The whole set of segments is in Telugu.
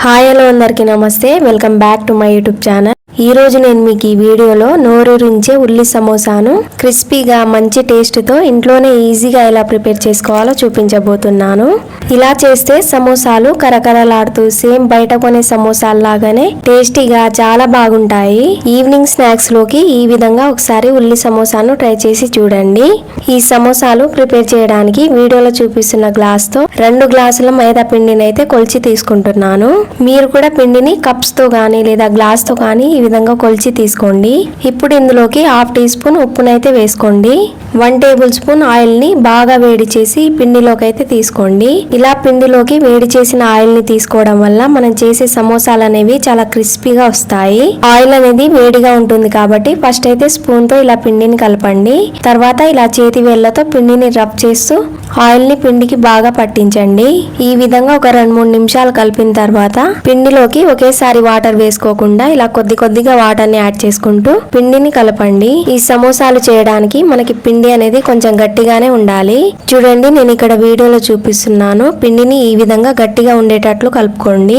హాయ్ హలో అందరికీ నమస్తే. Welcome back to my YouTube channel. ఈ రోజు నేను మీకు ఈ వీడియోలో నోరూరించే ఉల్లి సమోసాను. క్రిస్పీగా మంచి టేస్ట్తో ఇంట్లోనే ఈజీగా ఎలా ప్రిపేర్ చేసుకోవాలో చూపించబోతున్నాను. ఇలా చేస్తే సమోసాలు కరకరలాడుతూ సేమ్ బయట కొనే సమోసాల లాగానే టేస్టీగా చాలా బాగుంటాయి. ఈవినింగ్ స్నాక్స్లోకి ఈ విధంగా ఒకసారి ఉల్లి సమోసాను ట్రై చేసి చూడండి. ఈ సమోసాలు ప్రిపేర్ చేయడానికి వీడియోలో చూపిస్తున్న గ్లాస్తో రెండు గ్లాసుల మైదా పిండిని అయితే కొలిచి తీసుకుంటున్నాను. మీరు కూడా పిండిని కప్స్తో గానీ లేదా గ్లాస్తో కానీ విధంగా కొలిచి తీసుకోండి. ఇప్పుడు ఇందులోకి హాఫ్ టీ స్పూన్ ఉప్పునైతే వేసుకోండి. వన్ టేబుల్ స్పూన్ ఆయిల్ని బాగా వేడి చేసి పిండిలోకి అయితే తీసుకోండి. ఇలా పిండిలోకి వేడి చేసిన ఆయిల్ని తీసుకోవడం వల్ల మనం చేసే సమోసాలు అనేవి చాలా క్రిస్పీగా వస్తాయి. ఆయిల్ అనేది వేడిగా ఉంటుంది కాబట్టి ఫస్ట్ అయితే స్పూన్తో ఇలా పిండిని కలపండి. తర్వాత ఇలా చేతి వేళ్ళతో పిండిని రబ్ చేస్తూ ఆయిల్ని పిండికి బాగా పట్టించండి. ఈ విధంగా ఒక రెండు మూడు నిమిషాలు కలిపిన తర్వాత పిండిలోకి ఒకేసారి వాటర్ వేసుకోకుండా ఇలా కొద్ది కొద్దిగా వాటర్ని యాడ్ చేసుకుంటూ పిండిని కలపండి. ఈ సమోసాలు చేయడానికి మనకి పిండి అనేది కొంచెం గట్టిగానే ఉండాలి. చూడండి నేను ఇక్కడ వీడియోలో చూపిస్తున్నాను. పిండిని ఈ విధంగా గట్టిగా ఉండేటట్లు కలుపుకోండి.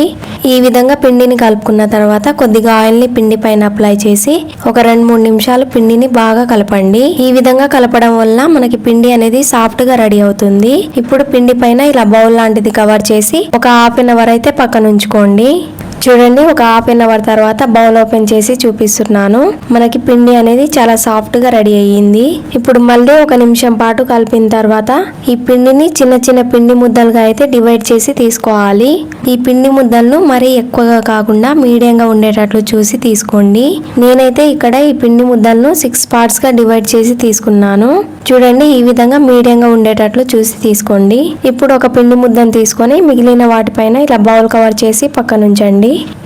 ఈ విధంగా పిండిని కలుపుకున్న తర్వాత కొద్దిగా ఆయిల్ని పిండి పైన అప్లై చేసి ఒక రెండు మూడు నిమిషాలు పిండిని బాగా కలపండి. ఈ విధంగా కలపడం వల్ల మనకి పిండి అనేది సాఫ్ట్గా రెడీ అవుతుంది. ఇప్పుడు పిండి పైన ఇలా బౌల్ లాంటిది కవర్ చేసి ఒక హాఫ్ అన్ అవర్ అయితే పక్కన ఉంచుకోండి. చూడండి ఒక హాఫ్ అన్ అవర్ తర్వాత బౌల్ ఓపెన్ చేసి చూపిస్తున్నాను. మనకి పిండి అనేది చాలా సాఫ్ట్గా రెడీ అయ్యింది. ఇప్పుడు మళ్ళీ ఒక నిమిషం పాటు కలిపిన తర్వాత ఈ పిండిని చిన్న చిన్న పిండి ముద్దలుగా అయితే డివైడ్ చేసి తీసుకోవాలి. ఈ పిండి ముద్దలను మరీ ఎక్కువగా కాకుండా మీడియంగా ఉండేటట్లు చూసి తీసుకోండి. నేనైతే ఇక్కడ ఈ పిండి ముద్దలను సిక్స్ పార్ట్స్గా డివైడ్ చేసి తీసుకున్నాను. చూడండి ఈ విధంగా మీడియంగా ఉండేటట్లు చూసి తీసుకోండి. ఇప్పుడు ఒక పిండి ముద్దను తీసుకొని మిగిలిన వాటిపైన ఇలా బౌల్ కవర్ చేసి పక్కన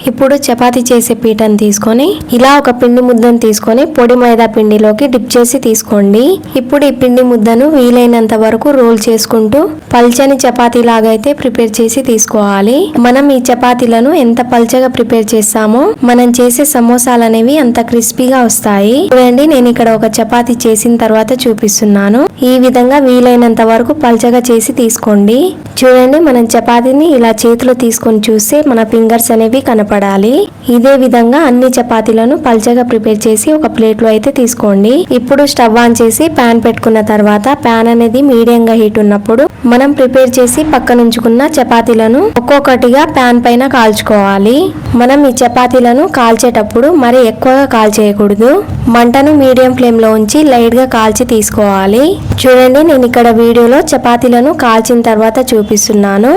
ఇప్పుడు చపాతీ చేసే పీటను తీసుకొని ఇలా ఒక పిండి ముద్దను తీసుకొని పొడి మైదా పిండిలోకి డిప్ చేసి తీసుకోండి. ఇప్పుడు ఈ పిండి ముద్దను వీలైనంత వరకు రోల్ చేసుకుంటూ పల్చని చపాతీ లాగా అయితే ప్రిపేర్ చేసి తీసుకోవాలి. మనం ఈ చపాతీలను ఎంత పల్చగా ప్రిపేర్ చేస్తామో మనం చేసే సమోసాలు అనేవి అంత క్రిస్పీగా వస్తాయి. చూడండి నేను ఇక్కడ ఒక చపాతీ చేసిన తర్వాత చూపిస్తున్నాను. ఈ విధంగా వీలైనంత వరకు పల్చగా చేసి తీసుకోండి. చూడండి మనం చపాతీని ఇలా చేతిలో తీసుకొని చూస్తే మన ఫింగర్స్ అనేవి కనపడాలి. ఇదే విధంగా అన్ని చపాతీలను పల్చగా ప్రిపేర్ చేసి ఒక ప్లేట్లో అయితే తీసుకోండి. ఇప్పుడు స్టవ్ ఆన్ చేసి ప్యాన్ పెట్టుకున్న తర్వాత పాన్ అనేది మీడియం గా హీట్ ఉన్నప్పుడు మనం ప్రిపేర్ చేసి పక్కనుంచుకున్న చపాతీలను ఒక్కొక్కటిగా ప్యాన్ పైన కాల్చుకోవాలి. మనం ఈ చపాతీలను కాల్చేటప్పుడు మరి ఎక్కువగా కాల్చేయకూడదు మంటను మీడియం ఫ్లేమ్లో ఉంచి లైట్గా కాల్చి తీసుకోవాలి. చూడండి నేను ఇక్కడ వీడియోలో చపాతీలను కాల్చిన తర్వాత చూపిస్తున్నాను.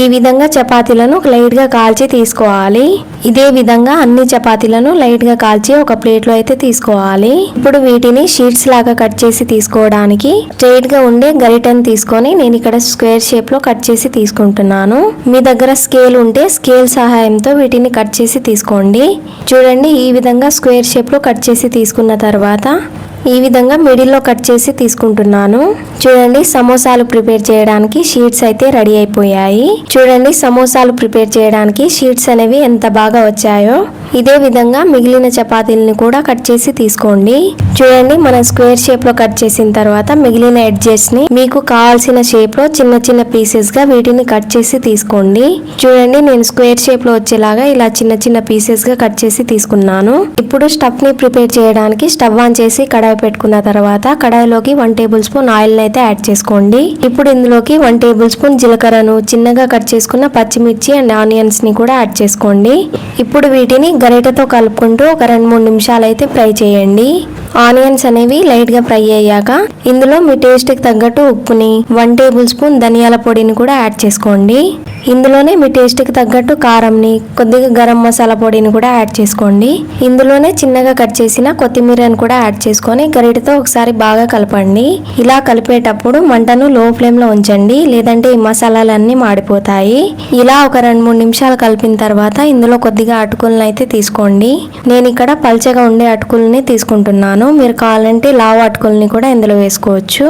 ఈ విధంగా చపాతీలను లైట్గా కాల్చి తీసుకోవాలి. ఇదే విధంగా అన్ని చపాతీలను లైట్గా కాల్చి ఒక ప్లేట్లో అయితే తీసుకోవాలి. ఇప్పుడు వీటిని షీట్స్ లాగా కట్ చేసి తీసుకోవడానికి స్ట్రైట్గా ఉండే గరిటను తీసుకొని నేను ఇక్కడ స్క్వేర్ షేప్లో కట్ చేసి తీసుకుంటున్నాను. మీ దగ్గర స్కేల్ ఉంటే స్కేల్ సహాయంతో వీటిని కట్ చేసి తీసుకోండి. చూడండి ఈ విధంగా స్క్వేర్ షేప్లో కట్ చేసి తీసుకున్న తర్వాత ఈ విధంగా మిడిల్లో కట్ చేసి తీసుకుంటున్నాను. చూడండి సమోసాలు ప్రిపేర్ చేయడానికి షీట్స్ అయితే రెడీ అయిపోయాయి. చూడండి సమోసాలు ప్రిపేర్ చేయడానికి షీట్స్ అనేవి ఎంత బాగా వచ్చాయో. ఇదే విధంగా మిగిలిన చపాతీలని కూడా కట్ చేసి తీసుకోండి. చూడండి మనం స్క్వేర్ షేప్లో కట్ చేసిన తర్వాత మిగిలిన ఎడ్జెస్ని మీకు కావాల్సిన షేప్లో చిన్న చిన్న పీసెస్గా వీటిని కట్ చేసి తీసుకోండి. చూడండి నేను స్క్వేర్ షేప్లో వచ్చేలాగా ఇలా చిన్న చిన్న పీసెస్గా కట్ చేసి తీసుకున్నాను. ఇప్పుడు స్టఫ్ని ప్రిపేర్ చేయడానికి స్టవ్ ఆన్ చేసి కడాయి పెట్టుకున్న తర్వాత కడాయిలోకి వన్ టేబుల్ స్పూన్ ఆయిల్ అయితే యాడ్ చేసుకోండి. ఇప్పుడు ఇందులోకి వన్ టేబుల్ స్పూన్ జీలకర్రను చిన్నగా కట్ చేసుకున్న పచ్చిమిర్చి అండ్ ఆనియన్స్ని కూడా యాడ్ చేసుకోండి. ఇప్పుడు వీటిని గరిటతో కలుపుకుంటూ ఒక రెండు మూడు నిమిషాలు అయితే ఫ్రై చేయండి. ఆనియన్స్ అనేవి లైట్గా ఫ్రై అయ్యాక ఇందులో మీ టేస్ట్కి తగ్గట్టు ఉప్పుని వన్ టేబుల్ స్పూన్ ధనియాల పొడిని కూడా యాడ్ చేసుకోండి. ఇందులోనే మీ టేస్ట్కి తగ్గట్టు కారంని కొద్దిగా గరం మసాలా పొడిని కూడా యాడ్ చేసుకోండి. ఇందులోనే చిన్నగా కట్ చేసిన కొత్తిమీరని కూడా యాడ్ చేసుకొని గరిటెతో ఒకసారి బాగా కలపండి. ఇలా కలిపే కలిపేటప్పుడు మంటను లో ఫ్లేమ్లో ఉంచండి. లేదంటే ఈ మసాలాలన్నీ మాడిపోతాయి. ఇలా ఒక రెండు మూడు నిమిషాలు కలిపిన తర్వాత ఇందులో కొద్దిగా అటుకులను అయితే తీసుకోండి. నేను ఇక్కడ పల్చగా ఉండే అటుకుల్ని తీసుకుంటున్నాను. మీరు కావాలంటే లావు అటుకుల్ని కూడా ఇందులో వేసుకోవచ్చు.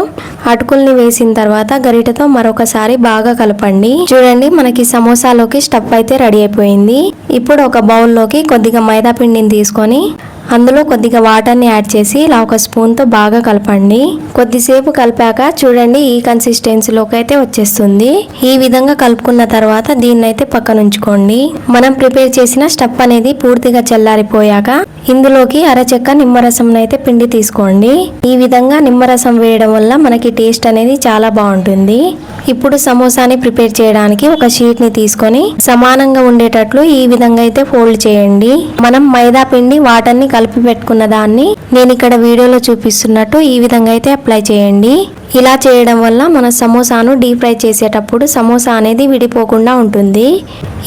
అటుకుల్ని వేసిన తర్వాత గరిటతో మరొకసారి బాగా కలపండి. చూడండి మనకి సమోసాలోకి స్టఫ్ అయితే రెడీ అయిపోయింది. ఇప్పుడు ఒక బౌల్లోకి కొద్దిగా మైదా పిండిని తీసుకొని అందులో కొద్దిగా వాటర్ని యాడ్ చేసి ఇలా ఒక స్పూన్తో బాగా కలపండి. కొద్దిసేపు కలిపాక చూడండి ఈ కన్సిస్టెన్సీలోకి అయితే వచ్చేస్తుంది. ఈ విధంగా కలుపుకున్న తర్వాత దీన్ని అయితే పక్కన ఉంచుకోండి. మనం ప్రిపేర్ చేసిన స్టఫ్ అనేది పూర్తిగా చల్లారిపోయాక ఇందులోకి అరచెక్క నిమ్మరసం అయితే పిండి తీసుకోండి. ఈ విధంగా నిమ్మరసం వేయడం వల్ల మనకి టేస్ట్ అనేది చాలా బాగుంటుంది. ఇప్పుడు సమోసాని ప్రిపేర్ చేయడానికి ఒక షీట్ని తీసుకొని సమానంగా ఉండేటట్లు ఈ విధంగా అయితే ఫోల్డ్ చేయండి. మనం మైదా పిండి వాటర్ని కలిపి పెట్టుకున్న దాన్ని నేను ఇక్కడ వీడియోలో చూపిస్తున్నట్టు ఈ విధంగా అయితే అప్లై చేయండి. ఇలా చేయడం వల్ల మన సమోసాను డీప్ ఫ్రై చేసేటప్పుడు సమోసా అనేది విడిపోకుండా ఉంటుంది.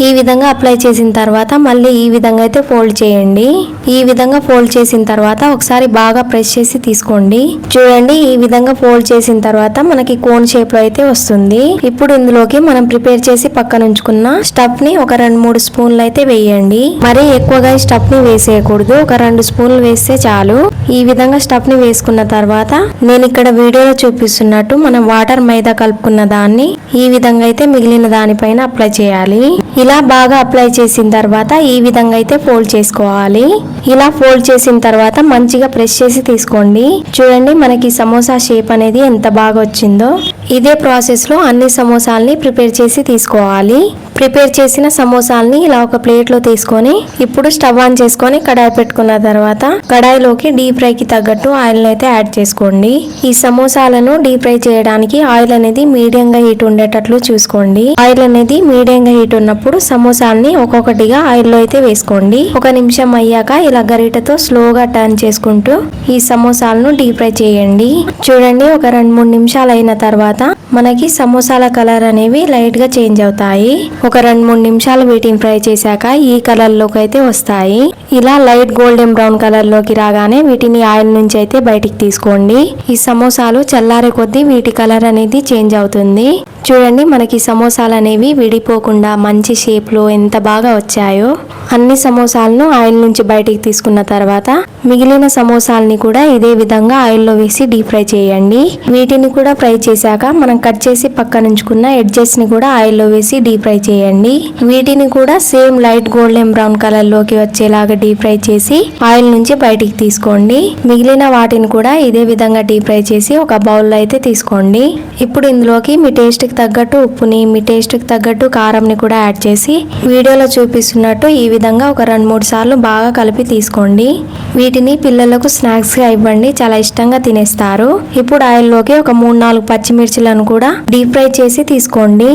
ఈ విధంగా అప్లై చేసిన తర్వాత మళ్ళీ ఈ విధంగా అయితే ఫోల్డ్ చేయండి. ఈ విధంగా ఫోల్డ్ చేసిన తర్వాత ఒకసారి బాగా ప్రెస్ చేసి తీసుకోండి. చూడండి ఈ విధంగా ఫోల్డ్ చేసిన తర్వాత మనకి కోన్ షేప్లో అయితే వస్తుంది. ఇప్పుడు ఇందులోకి మనం ప్రిపేర్ చేసి పక్కన ఉంచుకున్న స్టఫ్ని ఒక రెండు మూడు స్పూన్లు అయితే వేయండి. మరీ ఎక్కువగా స్టఫ్ని వేసేయకూడదు. ఒక రెండు రెండు స్పూన్లు వేస్తే చాలు. ఈ విధంగా స్టఫ్ని వేసుకున్న తర్వాత నేను ఇక్కడ వీడియోలో చూపిస్తున్నట్టు మనం వాటర్ మైదా కలుపుకున్న దాన్ని ఈ విధంగా అయితే మిగిలిన దానిపైన అప్లై చేయాలి. ఇలా బాగా అప్లై చేసిన తర్వాత ఈ విధంగా అయితే ఫోల్డ్ చేసుకోవాలి. ఇలా ఫోల్డ్ చేసిన తర్వాత మంచిగా ప్రెస్ చేసి తీసుకోండి. చూడండి మనకి సమోసా షేప్ అనేది ఎంత బాగా వచ్చిందో. ఇదే ప్రాసెస్లో అన్ని సమోసాల్ని ప్రిపేర్ చేసి తీసుకోవాలి. ప్రిపేర్ చేసిన సమోసాలని ఇలా ఒక ప్లేట్లో తీసుకొని ఇప్పుడు స్టవ్ ఆన్ చేసుకొని కడాయి పెట్టుకున్న తర్వాత కడాయిలోకి డీప్ ఫ్రై కి తగ్గట్టు ఆయిల్ అయితే యాడ్ చేసుకోండి. ఈ సమోసాలను డీప్ ఫ్రై చేయడానికి ఆయిల్ అనేది మీడియం గా హీట్ ఉండేటట్లు చూసుకోండి. ఆయిల్ అనేది మీడియం గా హీట్ ఉన్నప్పుడు సమోసాల్ని ఒక్కొక్కటిగా ఆయిల్లో అయితే వేసుకోండి. ఒక నిమిషం అయ్యాక ఇలా గరిటతో స్లోగా టర్న్ చేసుకుంటూ ఈ సమోసాలను డీప్ ఫ్రై చేయండి. చూడండి ఒక రెండు మూడు నిమిషాలు అయిన తర్వాత మనకి సమోసాల కలర్ అనేవి లైట్గా చేంజ్ అవుతాయి. ఒక రెండు మూడు నిమిషాలు వీటిని ఫ్రై చేశాక ఈ కలర్లోకి అయితే వస్తాయి. ఇలా లైట్ గోల్డెన్ బ్రౌన్ కలర్లోకి రాగానే వీటిని ఆయిల్ నుంచి అయితే బయటికి తీసుకోండి. ఈ సమోసాలు చల్లారే కొద్దీ వీటి కలర్ అనేది చేంజ్ అవుతుంది. చూడండి మనకి సమోసాలు అనేవి విడిపోకుండా మంచి షేప్లో ఎంత బాగా వచ్చాయో. అన్ని సమోసాలను ఆయిల్ నుంచి బయటికి తీసుకున్న తర్వాత మిగిలిన సమోసాలని కూడా ఇదే విధంగా ఆయిల్లో వేసి డీప్ ఫ్రై చేయండి. వీటిని కూడా ఫ్రై చేశాక మనం కట్ చేసి పక్కన ఉంచుకున్న ఎడ్జెస్ని కూడా ఆయిల్లో వేసి డీప్ ఫ్రై చేయండి. వీటిని కూడా సేమ్ లైట్ గోల్డెన్ బ్రౌన్ కలర్లోకి వచ్చేలాగా డీప్ ఫ్రై చేసి ఆయిల్ నుంచి బయటికి తీసుకోండి. మిగిలిన వాటిని కూడా ఇదే విధంగా డీప్ ఫ్రై చేసి ఒక బౌల్లో అయితే తీసుకోండి. ఇప్పుడు ఇందులోకి మీ టేస్ట్కి తగ్గట్టు ఉప్పుని మీ టేస్ట్కి తగ్గట్టు కారంని కూడా యాడ్ చేసి వీడియోలో చూపిస్తున్నట్టు ఈ విధంగా ఒక రెండు మూడు సార్లు బాగా కలిపి తీసుకోండి. వీటిని పిల్లలకు స్నాక్స్గా ఇవ్వండి. చాలా ఇష్టంగా తినేస్తారు. ఇప్పుడు ఆయిల్లోకి ఒక మూడు నాలుగు పచ్చిమిర్చిలను కూడా డీప్ ఫ్రై చేసి తీసుకోండి.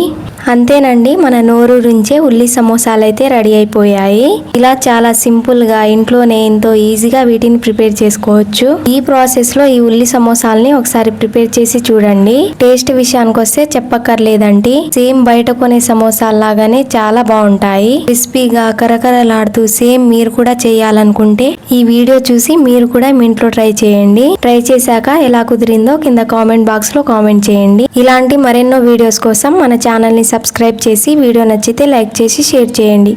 అంతేనండి మన నోరు నుంచే ఉల్లి సమోసాలు అయితే రెడీ అయిపోయాయి. ఇలా చాలా సింపుల్గా ఇంట్లోనే ఎంతో ఈజీగా వీటిని ప్రిపేర్ చేసుకోవచ్చు. ఈ ప్రాసెస్లో ఈ ఉల్లి సమోసాలని ఒకసారి ప్రిపేర్ చేసి చూడండి. టేస్ట్ విషయానికి వస్తే చెప్పక్కర్లేదండి. సేమ్ బయట కొనే సమోసాల లాగానే చాలా బాగుంటాయి. క్రిస్పీగా కరకరలాడుతూ సేమ్ మీరు కూడా చేయాలనుకుంటే ఈ వీడియో చూసి మీరు కూడా మీ ఇంట్లో ట్రై చేయండి. ట్రై చేశాక ఎలా కుదిరిందో కింద కామెంట్ బాక్స్లో కామెంట్ చేయండి. ఇలాంటి మరెన్నో వీడియోస్ కోసం మన ఛానల్ని సబ్స్క్రైబ్ చేసి వీడియో నచ్చితే లైక్ చేసి షేర్ చేయండి.